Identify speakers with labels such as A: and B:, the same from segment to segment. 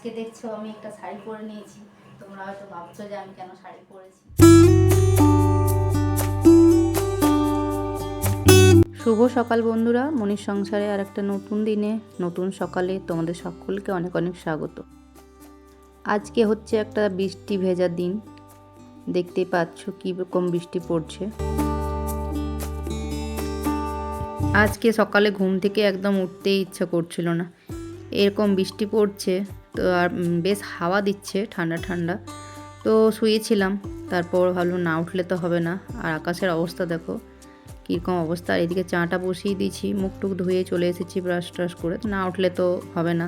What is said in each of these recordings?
A: আজকে দেখছ, আমি একটা শাড়ি পরে নিয়েছি। তোমরা হয়তো ভাবছ যে আমি কেন শাড়ি পরেছি। শুভ সকাল বন্ধুরা মনির সংসারে আর একটা নতুন দিনে, নতুন সকালে তোমাদের সকলকে অনেক অনেক স্বাগত। আজকে হচ্ছে একটা বৃষ্টি ভেজা দিন। দেখতে পাচ্ছ কী রকম বৃষ্টি পড়ছে। আজকে সকালে ঘুম থেকে একদম উঠতেই ইচ্ছা করছিল না। এরকম বৃষ্টি পড়ছে তো আর বেশ হাওয়া দিচ্ছে ঠান্ডা ঠান্ডা। তো শুয়েছিলাম, তারপর ভাবলাম না উঠলে তো হবে না। আর আকাশের অবস্থা দেখো, কীরকম অবস্থা। আর এদিকে চাটা বসিয়ে দিয়েছি, মুখ টুক ধুয়ে চলে এসেছি ব্রাশ ট্রাশ করে। না উঠলে তো হবে না,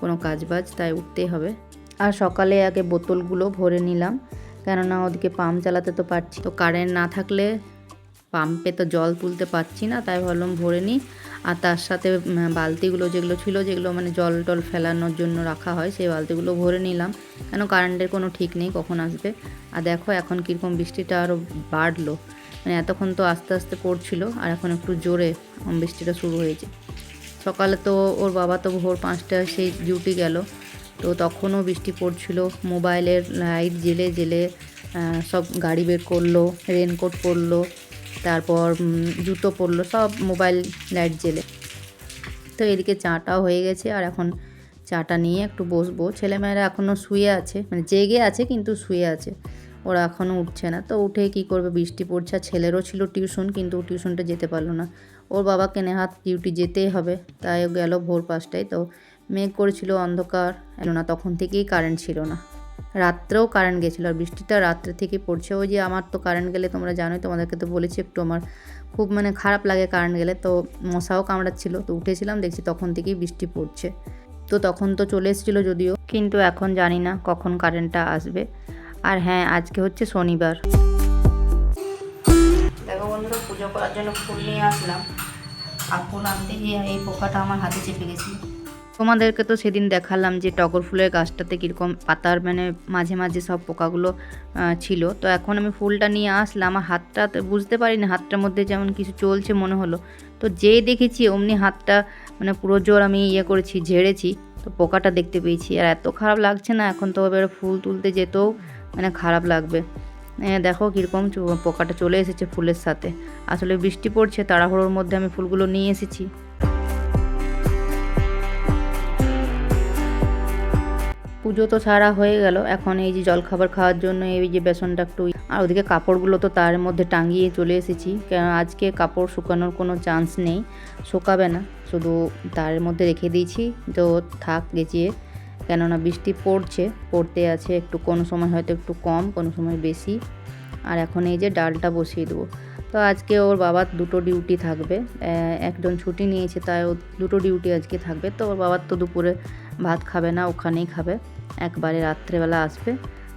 A: কোনো কাজ বাজ তাই উঠতেই হবে। আর সকালে আগে বোতলগুলো ভরে নিলাম, কেননা ওদিকে পাম্প চালাতে তো পারছি। তো কারেন্ট না থাকলে পাম্পে তো জল তুলতে পারছি না, তাই ভাবলাম ভরে নিই। আর তার সাথে বালতিগুলো যেগুলো ছিল, যেগুলো মানে জল টল ফেলানোর জন্য রাখা হয়, সেই বালতিগুলো ভরে নিলাম। কেন কারেন্টের কোনো ঠিক নেই, কখন আসবে? আর দেখো এখন কীরকম বৃষ্টিটা আরও বাড়লো। মানে এতক্ষণ তো আস্তে আস্তে পড়ছিল, আর এখন একটু জোরে বৃষ্টিটা শুরু হয়েছে। সকালে তো ওর বাবা তো ভোর পাঁচটায় সেই ডিউটি গেল। তো তখনও বৃষ্টি পড়ছিল মোবাইলের লাইট জেলে জেলে সব গাড়ি বের করল রেনকোট পরলো। তারপর জুতো পরলো, সব মোবাইল লাইট জেলে তো এদিকে চাটাও হয়ে গেছে, আর এখন চাটা নিয়ে একটু বসবো। ছেলেমেয়েরা এখনও শুয়ে আছে মানে জেগে আছে, কিন্তু শুয়ে আছে। ওরা এখনও উঠছে না। তো উঠে কি করবে, বৃষ্টি পড়ছে ছেলেরও ছিল টিউশন, কিন্তু টিউশনটা যেতে পারল না। ওর বাবাকে নেহাত ডিউটি যেতেই হবে, তাই গেল ভোর পাঁচটায়। তো মেঘ করেছিল অন্ধকার, এলো না, তখন থেকেই কারেন্ট ছিল না। রাত্রেও কারেন্ট গেছিল। আর বৃষ্টিটা রাত্রে থেকে পড়ছে। ওই যে আমার তো কারেন্ট গেলে তোমরা জানোই, তোমাদেরকে তো বলেছি একটু আমার খুব মানে খারাপ লাগে কারেন্ট গেলে। তো মশাও কামড়াচ্ছিল। তো উঠেছিলাম, দেখছি তখন থেকেই বৃষ্টি পড়ছে। তো তখন তো চলে এসেছিল যদিও। কিন্তু এখন জানি না কখন কারেন্টটা আসবে। আর হ্যাঁ আজকে হচ্ছে শনিবার। দেখো বন্ধুরা, পুজো করার জন্য ফুল নিয়ে আসলাম। আর ফুল আনতে গিয়ে এই পোকাটা আমার হাতে চেপে গেছিল। তোমাদেরকে তো সেদিন দেখালাম যে টগর ফুলের গাছটাতে কীরকম পাতার মানে মাঝে মাঝে সব পোকাগুলো ছিল। তো এখন আমি ফুলটা নিয়ে আসলাম, আমার হাতটা বুঝতে পারিনি, হাতটার মধ্যে যেমন কিছু চলছে মনে হলো। তো যেই দেখেছি অমনি হাতটা মানে পুরো জোর আমি ইয়ে করেছি, ঝেড়েছি, তো পোকাটা দেখতে পেয়েছি। আর এত খারাপ লাগছে না, এখন তো এবারে ফুল তুলতে যেতেও মানে খারাপ লাগবে। দেখো কীরকম পোকাটা চলে এসেছে ফুলের সাথে। আসলে বৃষ্টি পড়ছে, তাড়াহুড়োর মধ্যে আমি ফুলগুলো নিয়ে এসেছি। পুজো তো সারা হয়ে গেল। এখন এই যে জলখাবার খাওয়ার জন্য এই যে বেসনটা একটু আর ওদিকে কাপড়গুলো তো তার মধ্যে টাঙিয়ে চলে এসেছি। কেন আজকে কাপড় শুকানোর কোনো চান্স নেই। শুকাবে না। শুধু তার মধ্যে রেখে দিয়েছি। তো থাক গেছিয়ে কেননা বৃষ্টি পড়ছে, পড়তে আছে একটু। কোনো সময় হয়তো একটু কম, কোনো সময় বেশি। আর এখন এই যে ডালটা বসিয়ে দেবো। তো আজকে ওর বাবার দুটো ডিউটি থাকবে। একজন ছুটি নিয়েছে, তাই ও দুটো ডিউটি আজকে থাকবে। তো ওর বাবার তো দুপুরে ভাত খাবে না, ওখানেই খাবে। একবারে রাত্রেবেলা আসবে।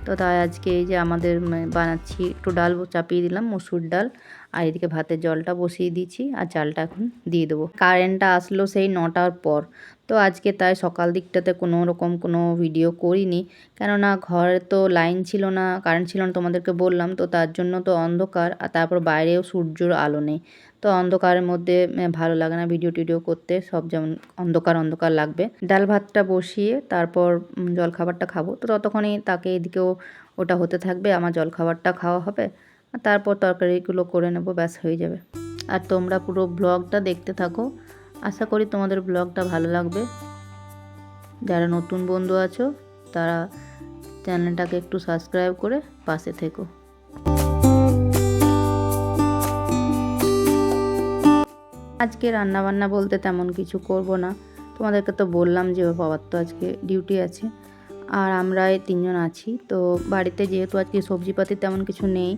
A: তো তাই আজকে এই যে আমাদের বানাচ্ছি একটু ডাল চাপিয়ে দিলাম, মসুর ডাল। আর এদিকে ভাতের জলটা বসিয়ে দিয়েছি আর চালটা এখন দিয়ে দেবো। কারেন্টটা আসলো সেই নটার পর। তো আজকে তাই সকাল দিকটাতে কোনো রকম কোনো ভিডিও করিনি। কেননা ঘরে তো লাইন ছিল না কারেন্ট ছিল না তোমাদেরকে বললাম। তো তার জন্য তো অন্ধকার আর তারপর বাইরেও সূর্যর আলো নেই। তো অন্ধকারের মধ্যে ভালো লাগে না ভিডিও টিডিও করতে। সব যেমন অন্ধকার অন্ধকার লাগবে। ডাল ভাতটা বসিয়ে তারপর জলখাবারটা খাব। তো ততক্ষণে তাকে এদিকেও ওটা হতে থাকবে। আমার জলখাবারটা খাওয়া হবে। তারপর তরকারিগুলো করে নেব, ব্যাস হয়ে যাবে। আর তোমরা পুরো ব্লগটা দেখতে থাকো। আশা করি তোমাদের ব্লগটা ভালো লাগবে। যারা নতুন বন্ধু আছো, তারা চ্যানেলটাকে একটু সাবস্ক্রাইব করে পাশে থেকো। আজকে রান্না বান্না বলতে তেমন কিছু করব না। তোমাদেরকে তো বললাম যে বাবার তো আজকে ডিউটি আছে। আর আমরা তিনজন আছি। তো বাড়িতে যেহেতু আজকে সবজিপাতি তেমন কিছু নেই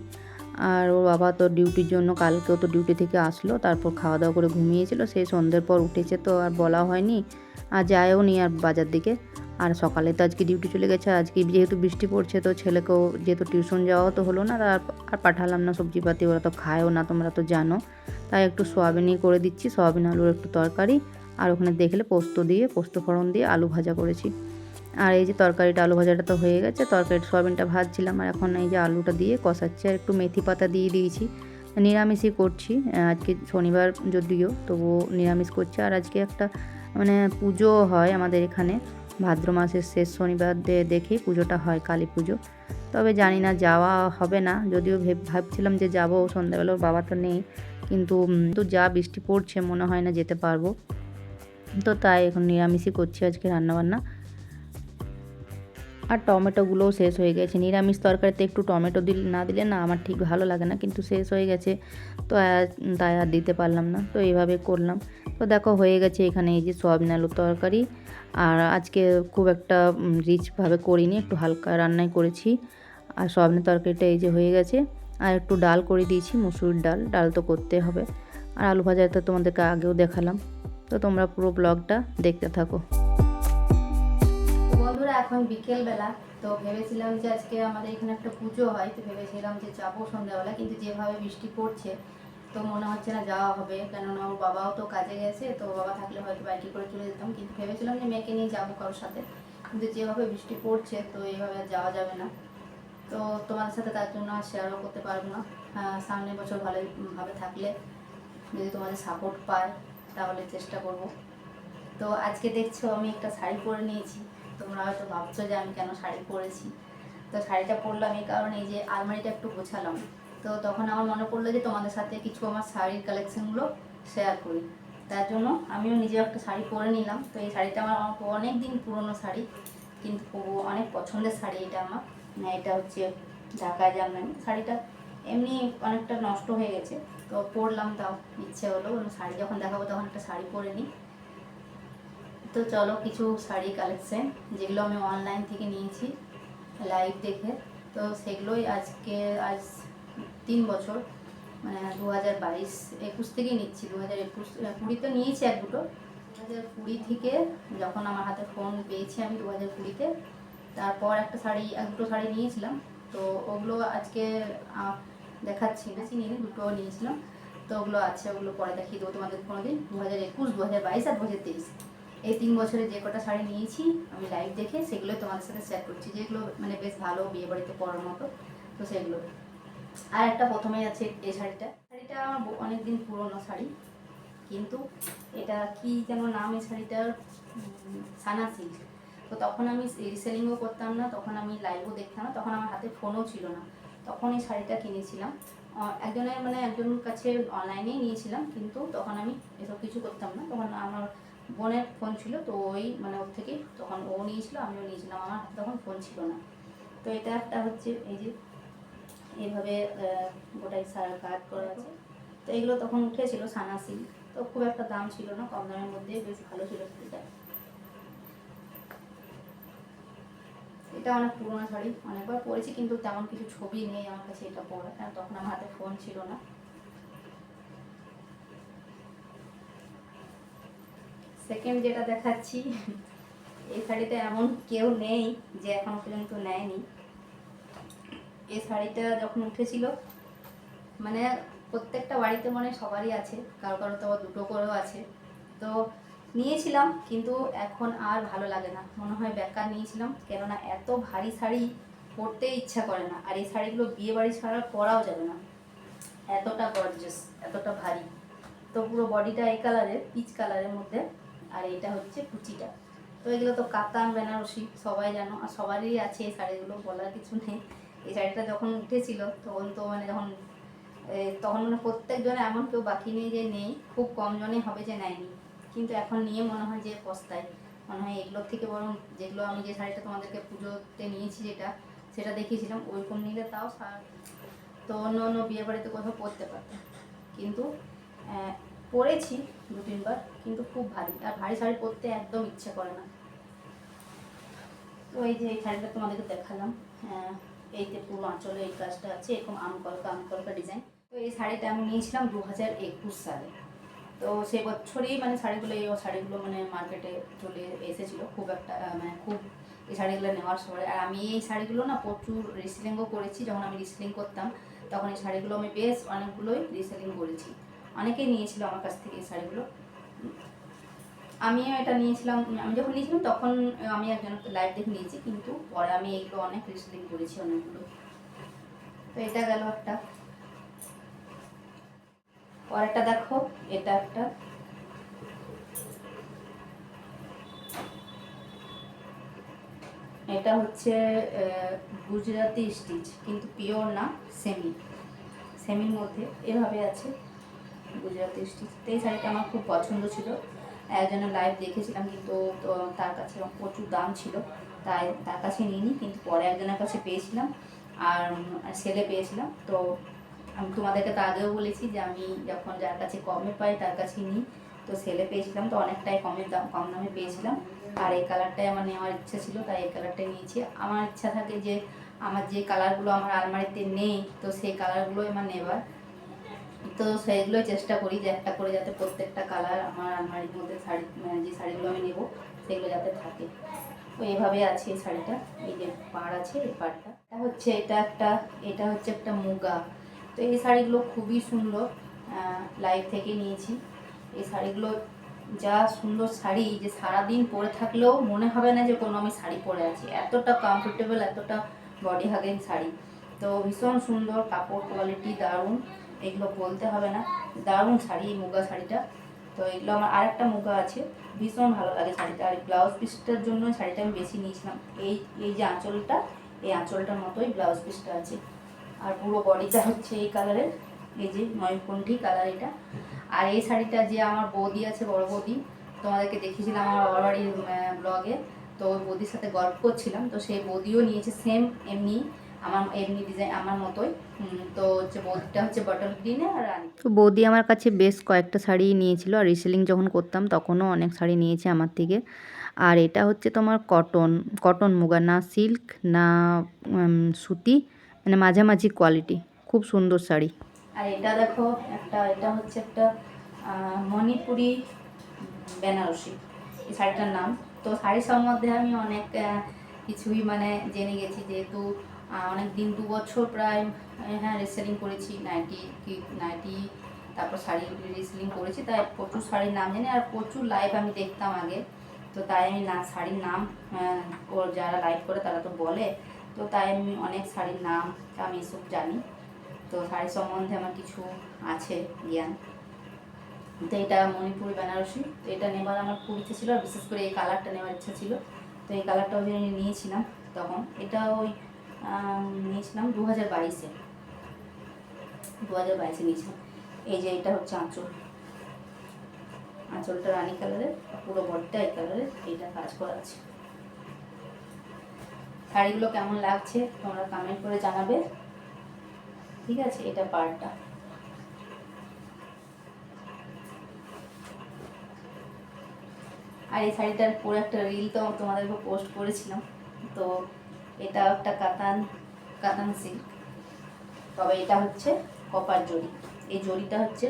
A: আর ওর বাবা তো ডিউটির জন্য কালকেও তো ডিউটি থেকে আসলো, তারপর খাওয়া দাওয়া করে ঘুমিয়েছিল সেই সন্ধ্যের পর উঠেছে তো আর বলা হয়নি, আর যায়ও নি আর বাজার দিকে। আর সকালে তো আজকে ডিউটি চলে গেছে, আজকে যেহেতু বৃষ্টি পড়ছে তো ছেলেকেও যেহেতু টিউশন যাওয়াও তো হলো না আর আর পাঠালাম না সবজিপাতি, ওরা তো খায়ও না, তোমরা তো জানো। তাই একটু সোয়াবিনই করে দিচ্ছি, সোয়াবিন, আলুর একটু তরকারি, আর ওখানে দেখলে পোস্ত দিয়ে, পোস্ত ফোড়ন দিয়ে আলু ভাজা করেছি। আর এই যে তরকারিটা আলু ভাজাটা তো হয়ে গেছে, তরকারি সোয়াবিনটা ভাজছিলাম আর এখন এই যে আলুটা দিয়ে কষাচ্ছি আর একটু মেথি পাতা দিয়ে দিয়েছি। নিরামিষই করছি, আজকে শনিবার যদিও, তবুও নিরামিষ করছি। আর আজকে একটা মানে পুজো হয় আমাদের এখানে, ভাদ্র মাসের শেষ শনিবার দেখেই পুজোটা হয় কালী পুজো। তবে জানি না যাওয়া হবে না, যদিও ভেব- ভাবছিলাম যে যাব, সন্ধ্যাবেলা বাবা তো নেই, কিন্তু তো যা বৃষ্টি পড়ছে মনে হয় না যেতে পারব। তো তাই এখন নিরামিষই করছি আজকে রান্নাবান্না। আর টমেটোগুলোও শেষ হয়ে গেছে। নিরামিষ তরকারিতে একটু টমেটো দিল, না দিলে না, আমার ঠিক ভালো লাগে না, কিন্তু শেষ হয়ে গেছে। তো তাই আর দিতে পারলাম না। তো, এইভাবে করলাম। তো, দেখো, হয়ে গেছে এখানে এই যে সয়াবিন আলুর তরকারি। আর আজকে খুব একটা রিচভাবে করিনি, একটু হালকা রান্নাই করেছি। আর সয়াবিনের তরকারিটা এই যে হয়ে গেছে। আর একটু ডাল করে দিয়েছি মুসুরির ডাল। ডাল তো করতে হবে। আর আলু ভাজা তো তোমাদেরকে আগেও দেখালাম। তো, তোমরা পুরো ব্লগটা দেখতে থাকো। বন্ধুরা এখন বিকেল বেলা তো ভেবেছিলাম যে আজকে আমাদের এখানে একটা পুজো হয় তো ভেবেছিলাম যে যাব সন্ধ্যাবেলা কিন্তু যেভাবে বৃষ্টি পড়ছে তো মনে হচ্ছে না যাওয়া হবে। কেননা ওর বাবাও তো কাজে গেছে তো বাবা থাকলে হয়তো বাইকে করে চলে যেতাম কিন্তু ভেবেছিলাম যে মেয়েকে নিয়ে যাব কারোর সাথে। কিন্তু যেভাবে বৃষ্টি পড়ছে তো এইভাবে যাওয়া যাবে না। তো তোমাদের সাথে তার জন্য আর শেয়ারও করতে পারব না। আহ, সামনের বছর ভালোভাবে থাকলে যদি তোমাদের সাপোর্ট পায় তাহলে চেষ্টা করব। তো আজকে দেখছ আমি একটা শাড়ি পরে নিয়েছি। তোমরা হয়তো ভাবছ যে আমি কেন শাড়ি পরেছি। তো শাড়িটা পরলাম এই কারণে যে আলমারিটা একটু গোছালাম। তো তখন আমার মনে পড়ল যে তোমাদের সাথে কিছু আমার শাড়ির কালেকশানগুলো শেয়ার করি। তার জন্য আমিও নিজেও একটা শাড়ি পরে নিলাম। তো এই শাড়িটা আমার অনেক দিন পুরনো শাড়ি কিন্তু অনেক পছন্দের শাড়ি এটা আমার। না, এটা হচ্ছে ঢাকায় জামদানি শাড়িটা এমনি অনেকটা নষ্ট হয়ে গেছে। তো পরলাম তাও ইচ্ছে হলো। শাড়ি যখন দেখাবো তখন একটা শাড়ি পরে নিই। তো চলো কিছু শাড়ি কালেকশন যেগুলো আমি অনলাইন থেকে নিয়েছি লাইভ দেখে। তো সেগুলোই আজকে, আজ তিন বছর মানে দু হাজার বাইশ, একুশ থেকেই নিচ্ছি দু হাজার একুশ কুড়ি তো নিয়েছি এক দুটো। দু হাজার কুড়ি থেকে যখন আমার হাতে ফোন পেয়েছি আমি দু হাজার কুড়িতে, তারপর একটা শাড়ি, এক দুটো শাড়ি নিয়েছিলাম। তো ওগুলো আজকে দেখাচ্ছি, বেশি নিয়ে দুটো নিয়েছিলাম। তো ওগুলো আছে, ওগুলো পরে দেখিয়ে দেবো তোমাদের কোনো দিন দু হাজার একুশ দু হাজার বাইশ আর দু হাজার তেইশ। এই তিন বছরে যে কটা শাড়ি নিয়েছি, আমি লাইভ দেখে সেগুলো তোমাদের সাথে শেয়ার করছি। যেগুলো মানে বেশ ভালো বিয়ে বাড়িতে পরার মতো, তো সেগুলো। আর একটা প্রথমেই আছে এই শাড়িটা। শাড়িটা আমার অনেক দিন পুরনো শাড়ি, কিন্তু এটা কি যেন নাম এই শাড়িটার? সানা সিল্ক তো তখন আমি রিসেলিংও করতাম না, তখন আমি লাইভও দেখতাম না, তখন আমার হাতে ফোনও ছিল না। তখন এই শাড়িটা কিনেছিলাম। একজনের মানে একজনের কাছে অনলাইনেই নিয়েছিলাম, কিন্তু তখন আমি এসব কিছু করতাম না। তখন আমার বোনের ফোন ছিল, তো ওই মানে ওর থেকে তখন ও নিয়েছিল, আমিও নিয়েছিলাম। আমার হাতে তখন ফোন ছিল না। তো এটা একটা হচ্ছে এই যে এইভাবে গোটাই সারা কাজ করা আছে। তো এগুলো তখন উঠেছিল সানা সিল্ক তো খুব একটা দাম ছিল না, কম দামের মধ্যে বেশ ভালো ছিল শাড়িটা এটা অনেক পুরোনো শাড়ি, অনেকবার পরেছি, কিন্তু তেমন কিছু ছবি নেই আমার কাছে এটা পরা কারণ তখন আমার হাতে ফোন ছিল না। সেকেন্ড যেটা দেখাচ্ছি, এই শাড়িটা এমন কেউ নেই যে এখনও পর্যন্ত নেয়নি। এই শাড়িটা যখন উঠেছিল মানে প্রত্যেকটা বাড়িতে মানে সবারই আছে, কারও কারও তো দুটো করেও আছে। তো নিয়েছিলাম, কিন্তু এখন আর ভালো লাগে না। মনে হয় বেকার নিয়েছিলাম, কেননা এত ভারী শাড়ি পরতে ইচ্ছা করে না, আর এই শাড়িগুলো বিয়ে বাড়ি ছাড়া পরাও যাবে না। এতটা গর্জাস এতটা ভারী। তো পুরো বডিটা এই কালারের পিচ কালারের মধ্যে। আর এটা হচ্ছে কুচিটা তো এগুলো তো কাতান, বেনারসি, সবাই জানো, আর সবারই আছে এই শাড়িগুলো, বলার কিছু নেই। এই শাড়িটা যখন উঠেছিল, তখন তো মানে যখন তখন মানে প্রত্যেকজনে এমন কেউ বাকি নেই যে নেই, খুব কম জনই হবে যে নেয়নি। কিন্তু এখন নিয়ে মনে হয় যে পস্তায়। মনে হয় এগুলোর থেকে বরং যেগুলো আমি যে শাড়িটা তোমাদেরকে পুজোতে নিয়েছি যেটা, সেটা দেখিয়েছিলাম, ওইরকম নিলে তাও তো অন্য অন্য বিয়ে বাড়িতে কোথাও পরতে পারতাম। কিন্তু পরেছি দু তিনবার কিন্তু খুব ভারী। আর ভারী শাড়ি পরতে একদম ইচ্ছে করে না। তো এই যে এই শাড়িটা তোমাদেরকে দেখালাম আহ, এই যে পুরো আঁচলে এই কাজটা আছে এরকম আমকলকা আমকলকা ডিজাইন তো এই শাড়িটা আমি নিয়েছিলাম দু হাজার একুশ সালে। তো সে বছরই মানে শাড়িগুলো এই শাড়িগুলো মানে মার্কেটে চলে এসেছিল। খুব একটা মানে খুব এই শাড়িগুলো নেওয়ার সময়। আর আমি এই শাড়িগুলো না প্রচুর রিসেলিংও করেছি। যখন আমি রিসেলিং করতাম তখন এই শাড়িগুলো আমি বেশ অনেকগুলোই রিসেলিং করেছি। অনেকেই নিয়েছিল আমার কাছ থেকে এই শাড়িগুলো। আমিও এটা নিয়েছিলাম, আমি যখন নিয়েছিলাম তখন আমি একজন লাইভ দেখে নিয়েছি, কিন্তু পরে আমি এইগুলো অনেক রিসেলিং করেছি অনেকগুলো। তো এটা গেল একটা। পরেরটা দেখো, এটা একটা। এটা হচ্ছে গুজরাটি স্টিচ কিন্তু পিওর না সেমি সেমির মধ্যে এভাবে আছে। গুজরাটি এই শাড়িটা আমার খুব পছন্দ ছিল। একজনের লাইভ দেখেছিলাম, কিন্তু, তো তার কাছে প্রচুর দাম ছিল। তাই তার কাছে নিইনি, কিন্তু পরে একজনের কাছে পেয়েছিলাম। আর সেলে পেয়েছিলাম। তো আমি তোমাদেরকে তো আগেও বলেছি যে আমি যখন যার কাছে কমে পাই, তার কাছে নিই। তো সেলে পেয়েছিলাম, তো অনেকটাই কমের দাম, কম দামে পেয়েছিলাম। আর এই কালারটাই আমার নেওয়ার ইচ্ছা ছিল, তাই এই কালারটাই নিয়েছি। আমার ইচ্ছা থাকে যে, আমার যে কালারগুলো আমার আলমারিতে নেই, তো সেই কালারগুলোই আমার নেবার। তো সেইগুলোই চেষ্টা করি যে একটা করে যাতে প্রত্যেকটা কালার আমার আলমারির মধ্যে শাড়ি মানে যে শাড়িগুলো আমি নেব, সেগুলো যাতে থাকে। তো এইভাবে আছে এই শাড়িটা, এই যে পাড় আছে, এই পাড়টা। এটা হচ্ছে, এটা একটা, এটা হচ্ছে একটা মুগা। তো এই শাড়িগুলো খুবই সুন্দর লাইভ থেকে নিয়েছি। এই শাড়িগুলো যা সুন্দর শাড়ি যে সারাদিন পরে থাকলেও মনে হবে না যে কোনো আমি শাড়ি পরে আছি। এতটা কমফোর্টেবল এতটা বডি হাগিং শাড়ি। তো ভীষণ সুন্দর, কাপড় কোয়ালিটি দারুণ। এগুলো বলতে হবে না। দারুণ শাড়ি এই মুগা শাড়িটা। তো এগুলো আমার আরেকটা মুগা আছে। ভীষণ ভালো লাগে শাড়িটা। আর ব্লাউজ পিসটার জন্য শাড়িটা আমি বেশি নিয়েছিলাম। এই এই যে আঁচলটা, এই আঁচলটার মতোই ব্লাউজ পিসটা আছে। আর পুরো বডিটা হচ্ছে এই কালারের এই যে ময়ূরকণ্ঠী কালার এটা। আর এই শাড়িটা যে আমার বৌদি আছে, বড় বৌদি, তোমাদেরকে দেখিয়েছিলাম আমার বাড়ির ব্লগে তো বৌদির সাথে গল্প করছিলাম। তো সেই বৌদিও নিয়েছে সেম এমনি। আমার এমনি ডিজাইন আমার মতোই। তো হচ্ছে বৌদিটা হচ্ছে বটল গ্রিনে আর তো বৌদি আমার কাছে বেশ কয়েকটা শাড়ি নিয়েছিল আর রিসেলিং যখন করতাম তখনও অনেক শাড়ি নিয়েছে আমার থেকে। আর এটা হচ্ছে তোমার কটন কটন মুগা না সিল্ক না সুতি মানে মাঝামাঝি কোয়ালিটি খুব সুন্দর শাড়ি। আর এটা দেখো একটা এটা হচ্ছে একটা মণিপুরি বেনারসি এই শাড়িটার নাম। তো শাড়ি সম্বন্ধে আমি অনেক কিছুই মানে জেনে গেছি যেহেতু অনেক দিন দু বছর প্রায় হ্যাঁ রেসেলিং করেছি নাইটি কি নাইটি তারপর শাড়ি রেসেলিং করেছি তাই প্রচুর শাড়ির নাম জানি আর প্রচুর লাইভ আমি দেখতাম আগে তো তাই আমি না শাড়ির নাম যারা লাইভ করে তারা তো বলে তো তাই আমি অনেক শাড়ির নাম আমি এসব জানি তো শাড়ি সম্বন্ধে আমার কিছু আছে জ্ঞান। তো এটা মণিপুর বেনারসি তো এটা নেবার আমার খুব ইচ্ছে ছিল আর বিশেষ করে এই কালারটা নেওয়ার ইচ্ছা ছিল তো এই কালারটা ওই নিয়েছিলাম তখন এটা ওই আম, নিয়েছিলাম দু হাজার বাইশে। দু হাজার বাইশে নিয়েছিলাম। এই যে এটা হচ্ছে আঁচল। আঁচলটা রানী কালারের, পুরো বডিটা এই কালারের, এইটা কাজ করা আছে। শাড়িগুলো কেমন লাগছে তোমরা কমেন্ট করে জানাবে। ঠিক আছে, এটা পার্টটা আর এই শাড়িটার পুরো একটা রিল তো তোমাদেরকে পোস্ট করেছিলাম, তো এটা একটা কাতান কাতান সিল্ক তবে এটা হচ্ছে কপার জরি এই জরিটা হচ্ছে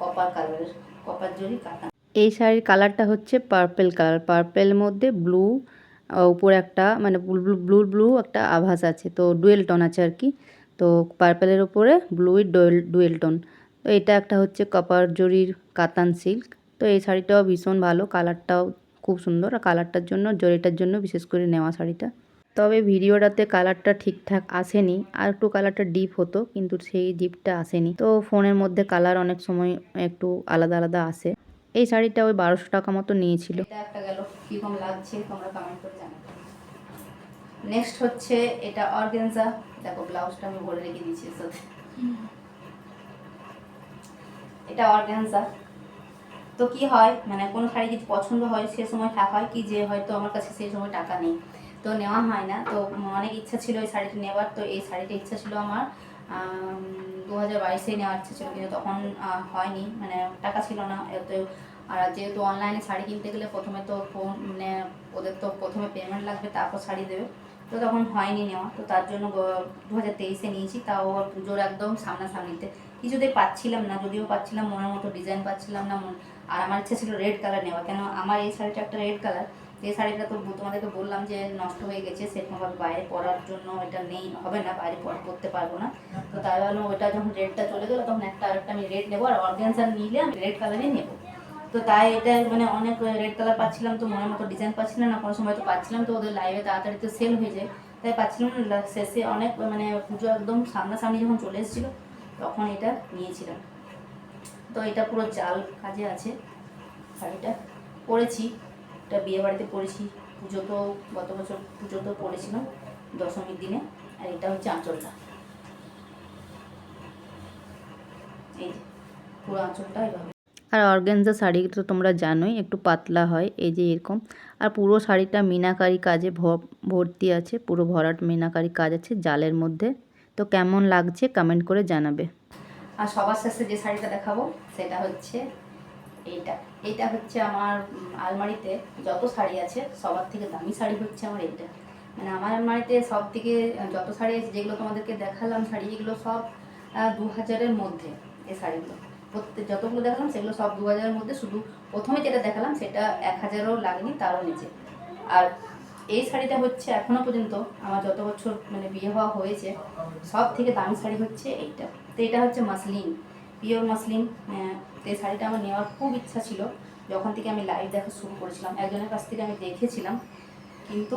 A: কপার কালারের কপার জরি কাতান। এই শাড়ির কালারটা হচ্ছে পার্পেল কালার পার্পেল মধ্যে ব্লু উপরে একটা মানে ব্লু ব্লু ব্লু একটা আভাস আছে। তো ডুয়েল টোন আছে আর কি। তো পার্পেলের উপরে ব্লুই ডুয়েল ডুয়েল টোন তো এটা একটা হচ্ছে কপার জরির কাতান সিল্ক তো এই শাড়িটাও ভীষণ ভালো। কালারটাও খুব সুন্দর। আর কালারটার জন্য জরিটার জন্য বিশেষ করে নেওয়া শাড়িটা। তবে ভিডিওটাতে কালারটা ঠিকঠাক আসেনি। আর একটু কালারটা ডিপ হতো, কিন্তু সেই ডিপটা আসেনি। তো ফোনের মধ্যে কালার অনেক সময় একটু আলাদা আলাদা আসে। এই শাড়িটা ওই বারোশো টাকা মতো নিয়েছিল। নেক্সট হচ্ছে এটা অর্গেনজা দেখো ব্লাউজটা আমি ভরে রেখে দিয়েছি এটা অর্গেনজা তো কি হয় মানে কোনো শাড়ি যদি পছন্দ হয়, সে সময় থাকা হয় কি যে হয়তো আমার কাছে সেই সময় টাকা নেই। তো নেওয়া হয় না। তো অনেক ইচ্ছা ছিল এই শাড়িটি নেওয়ার। তো এই শাড়িটা ইচ্ছা ছিল আমার দু হাজার বাইশে নেওয়ার ইচ্ছা ছিল, কিন্তু তখন হয়নি। মানে টাকা ছিল না। এত, আর যেহেতু অনলাইনে শাড়ি কিনতে গেলে প্রথমে তো ফোন মানে ওদের তো প্রথমে পেমেন্ট লাগবে, তারপর শাড়ি দেবে। তো তখন হয়নি নেওয়া। তো তার জন্য দু হাজার তেইশে নিয়েছি। তাও পুজোর একদম সামনাসামনিতে। কিছুতেই পাচ্ছিলাম না, যদিও পাচ্ছিলাম, মনের মতো ডিজাইন পাচ্ছিলাম না আর আমার ইচ্ছা ছিল রেড কালার নেওয়া। কেন, আমার এই শাড়িটা একটা রেড কালার এই শাড়িটা তো তোমাদেরকে বললাম যে নষ্ট হয়ে গেছে সেরকমভাবে বাইরে পরার জন্য এটা নেই, হবে না, বাইরে পর করতে পারব না। তো তাই ভাবলাম ওইটা যখন রেডটা চলে গেলো, তখন একটা আরেকটা আমি রেড নেব, আর অর্গানজার নিলে আমি রেড কালারই নেব। তো তাই এটা মানে অনেক রেড কালার পাচ্ছিলাম তো, মনের মতো ডিজাইন পাচ্ছিলাম না, কোনো সময় তো পাচ্ছিলাম তো, ওদের লাইভে তাড়াতাড়ি তো সেল হয়ে যায়। তাই পাচ্ছিলাম না শেষে অনেক মানে পুজো একদম সামনাসামনি যখন চলে এসেছিল, তখন এটা নিয়েছিলাম। তো এটা পুরো জাল কাজে আছে, শাড়িটা পরেছি। এটা বিয়ে বাড়িতে পরেছি পুজো তো গত বছর পুজো তো পড়েছিলাম দশমীর দিনে আর এটা হচ্ছে আঁচলটা। এই পুরো আঁচলটা এভাবে। আর অর্গ্যানজা শাড়ি তো তোমরা জানোই একটু পাতলা হয় এই যে এরকম। আর পুরো শাড়িটা মিনাকারি কাজে ভর্তি আছে পুরো ভরাট মিনাকারি কাজ আছে জালের মধ্যে। তো কেমন লাগছে কমেন্ট করে জানাবে। আর সবার শেষে যে শাড়িটা দেখাবো সেটা হচ্ছে এইটা। এইটা হচ্ছে আমার আলমারিতে যত শাড়ি আছে, সবার থেকে দামি শাড়ি হচ্ছে আমার এইটা। মানে আমার আলমারিতে সব থেকে যত শাড়ি আছে, যেগুলো তোমাদেরকে দেখালাম শাড়ি, এগুলো সব দু হাজারের মধ্যে এই শাড়িগুলো। প্রত্যেক যতগুলো দেখালাম, সেগুলো সব দু হাজারের মধ্যে। শুধু প্রথমে যেটা দেখালাম, সেটা এক হাজারও লাগেনি, তারও নিচে। আর এই শাড়িটা হচ্ছে এখনও পর্যন্ত আমার যত বছর মানে বিয়ে হওয়া হয়েছে সব থেকে দামি শাড়ি হচ্ছে এইটা। তো এটা হচ্ছে মাসলিন। পিওর মাসলিন এই শাড়িটা আমার নেওয়ার খুব ইচ্ছা ছিল। যখন থেকে আমি লাইভ দেখা শুরু করেছিলাম, একজনের কাছ থেকে আমি দেখেছিলাম। কিন্তু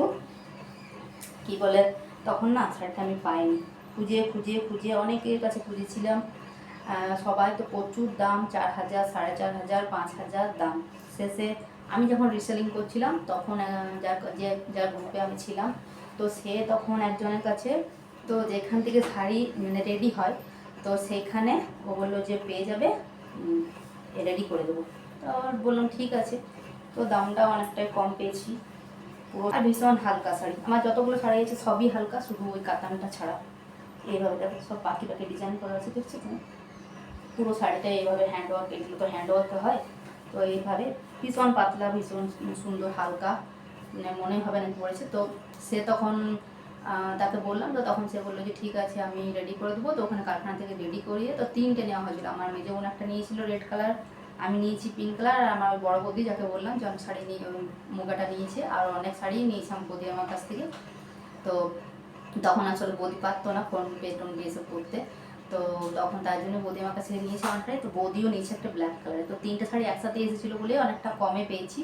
A: কি বলে, তখন না শাড়িটা আমি পাইনি। খুঁজে খুঁজে খুঁজে অনেকের কাছে খুঁজেছিলাম। সবাই তো প্রচুর দাম, চার হাজার, সাড়ে চার হাজার, পাঁচ হাজার দাম। শেষে আমি যখন রিসেলিং করছিলাম, তখন যার যে, যার গ্রুপে আমি ছিলাম, তো সে তখন একজনের কাছে, তো যেখান থেকে শাড়ি মানে রেডি হয় তো সেখানে ও বলল যে পেয়ে যাবে রেডি করে দেবো। তো বললাম, ঠিক আছে। তো দামটাও অনেকটাই কম পেয়েছি। আর ভীষণ হালকা শাড়ি। আমার যতগুলো শাড়ি আছে সবই হালকা, শুধু ওই কাতানটা ছাড়া। এইভাবে দেখো, সব পাখি পাখি ডিজাইন করা আছে, দেখছ তুমি? পুরো শাড়িটা এইভাবে হ্যান্ড ওয়ার্ক এগুলো তো হ্যান্ড ওয়ার্ক হয়। তো এইভাবে ভীষণ পাতলা, ভীষণ সুন্দর, হালকা। মানে মনে হবে না পড়েছে। তো সে তখন তাকে বললাম, তো তখন সে বলল যে, ঠিক আছে, আমি রেডি করে দেবো। তো ওখানে কারখানা থেকে রেডি করিয়ে, তো তিনটে নেওয়া হয়েছিল। আমার মেজে বোন একটা নিয়েছিল রেড কালার আমি নিয়েছি পিঙ্ক কালার আর আমার বড় বৌদি যাকে বললাম আমি শাড়ি নিয়ে মুগাটা নিয়েছে, আর অনেক শাড়ি নিয়েছিলাম বৌদি আমার কাছ থেকে। তো তখন আসলে বৌদি পারতো না ফোন পে টোন দিয়ে এসব করতে। তো তখন তার জন্য বৌদি আমার কাছে নিয়েছে অনেকটাই, তো বৌদিও নিয়েছে একটা ব্ল্যাক কালারে তো তিনটে শাড়ি একসাথে এসেছিল বলে অনেকটা কমে পেয়েছি।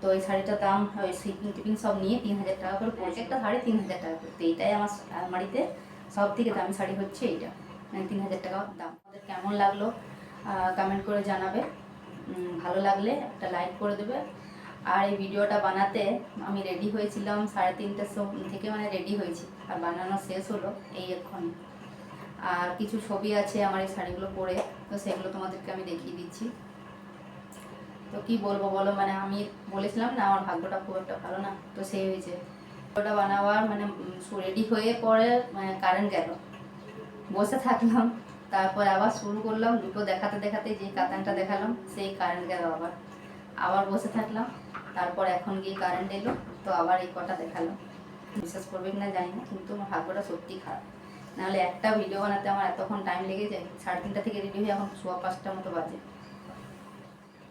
A: তো এই শাড়িটার দাম, ওই শিপিং টিপিং সব নিয়ে তিন হাজার টাকা করে পড়েছে। একটা শাড়ি তিন হাজার টাকা করে তো এইটাই আমার আলমারিতে সব থেকে দামি শাড়ি হচ্ছে এইটা। মানে তিন হাজার টাকা দাম। আমাদের কেমন লাগল কমেন্ট করে জানাবে। ভালো লাগলে একটা লাইক করে দেবে। আর এই ভিডিওটা বানাতে আমি রেডি হয়েছিলাম সাড়ে তিনটের থেকে মানে রেডি হয়েছি। আর বানানো শেষ হলো এই এক্ষুনি। আর কিছু ছবি আছে আমার এই শাড়িগুলো পরে, তো সেগুলো তোমাদেরকে আমি দেখিয়ে দিচ্ছি। তো কি বলব বলো? মানে আমি বলেছিলাম না, আমার ভাগ্যটা খুব একটা ভালো না, তো সেই হয়েছে। ওটা বানাবার মানে রেডি হয়ে পরে মানে কারেন্ট গেল। বসে থাকলাম, তারপর আবার শুরু করলাম, দুটো দেখাতে দেখাতে যে কাতানটা দেখালাম, সেই কারেন্ট গেল আবার। আবার বসে থাকলাম, তারপর এখন গিয়ে কারেন্ট এলো, তো আবার এই কটা দেখালাম। বিশ্বাস করবে কিনা জানি না, কিন্তু আমার ভাগ্যটা সত্যি খারাপ। নাহলে একটা ভিডিও বানাতে আমার এতক্ষণ টাইম লেগে যায়, সাড়ে তিনটা থেকে রেডি হয়ে এখন সোয়া পাঁচটার মতো বাজে।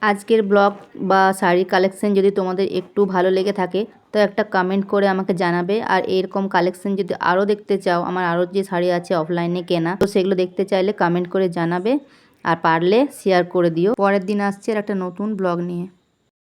A: আজকের ব্লগ বা শাড়ির কালেকশন যদি তোমাদের একটু ভালো লেগে থাকে, তো একটা কমেন্ট করে আমাকে জানাবে। আর এরকম কালেকশন যদি আরও দেখতে চাও, আমার আরও যে শাড়ি আছে অফলাইনে কেনা, তো সেগুলো দেখতে চাইলে কমেন্ট করে জানাবে। আর পারলে শেয়ার করে দিও। পরের দিন আসছে একটা নতুন ব্লগ নিয়ে।